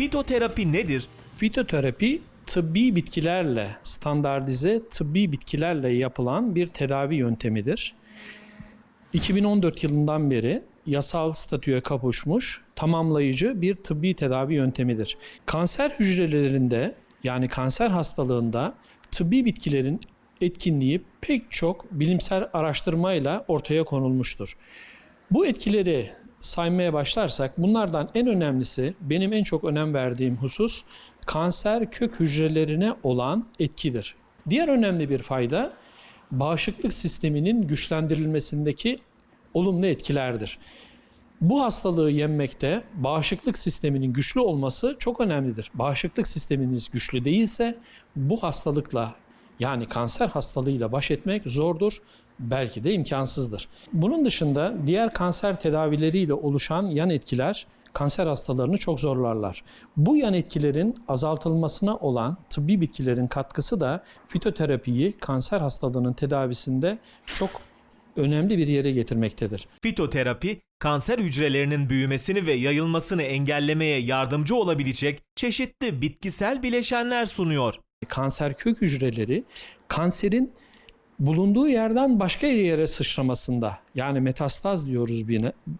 Fitoterapi nedir? Fitoterapi tıbbi bitkilerle, standartize tıbbi bitkilerle yapılan bir tedavi yöntemidir. 2014 yılından beri yasal statüye kavuşmuş tamamlayıcı bir tıbbi tedavi yöntemidir. Kanser hücrelerinde yani kanser hastalığında tıbbi bitkilerin etkinliği pek çok bilimsel araştırmayla ortaya konulmuştur. Bu etkileri saymaya başlarsak bunlardan en önemlisi benim en çok önem verdiğim husus kanser kök hücrelerine olan etkidir. Diğer önemli bir fayda bağışıklık sisteminin güçlendirilmesindeki olumlu etkilerdir. Bu hastalığı yenmekte bağışıklık sisteminin güçlü olması çok önemlidir. Bağışıklık sisteminiz güçlü değilse bu hastalıkla yani kanser hastalığıyla baş etmek zordur, belki de imkansızdır. Bunun dışında diğer kanser tedavileriyle oluşan yan etkiler kanser hastalarını çok zorlarlar. Bu yan etkilerin azaltılmasına olan tıbbi bitkilerin katkısı da fitoterapiyi kanser hastalığının tedavisinde çok önemli bir yere getirmektedir. Fitoterapi, kanser hücrelerinin büyümesini ve yayılmasını engellemeye yardımcı olabilecek çeşitli bitkisel bileşenler sunuyor. Kanser kök hücreleri kanserin bulunduğu yerden başka yere sıçramasında yani metastaz diyoruz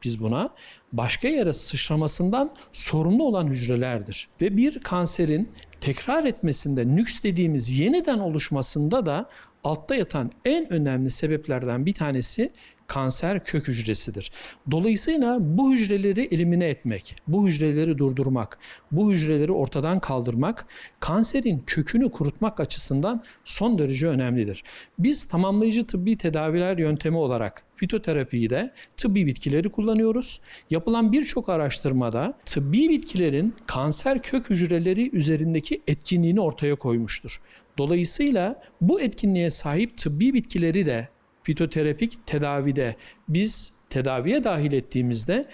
biz buna başka yere sıçramasından sorumlu olan hücrelerdir. Ve bir kanserin tekrar etmesinde nüks dediğimiz yeniden oluşmasında da altta yatan en önemli sebeplerden bir tanesi kanser kök hücresidir. Dolayısıyla bu hücreleri elimine etmek, bu hücreleri durdurmak, bu hücreleri ortadan kaldırmak kanserin kökünü kurutmak açısından son derece önemlidir. Biz tamamlayıcı tıbbi tedaviler yöntemi olarak fitoterapiyi de tıbbi bitkileri kullanıyoruz. Yapılan birçok araştırmada tıbbi bitkilerin kanser kök hücreleri üzerindeki etkinliğini ortaya koymuştur. Dolayısıyla bu etkinliğe sahip tıbbi bitkileri de fitoterapik tedavide biz tedaviye dahil ettiğimizde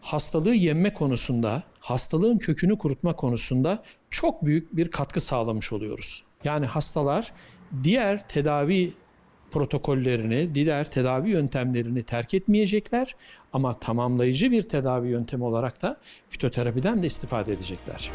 hastalığı yenme konusunda, hastalığın kökünü kurutma konusunda çok büyük bir katkı sağlamış oluyoruz. Yani hastalar diğer tedavi protokollerini, diğer tedavi yöntemlerini terk etmeyecekler ama tamamlayıcı bir tedavi yöntemi olarak da fitoterapiden de istifade edecekler.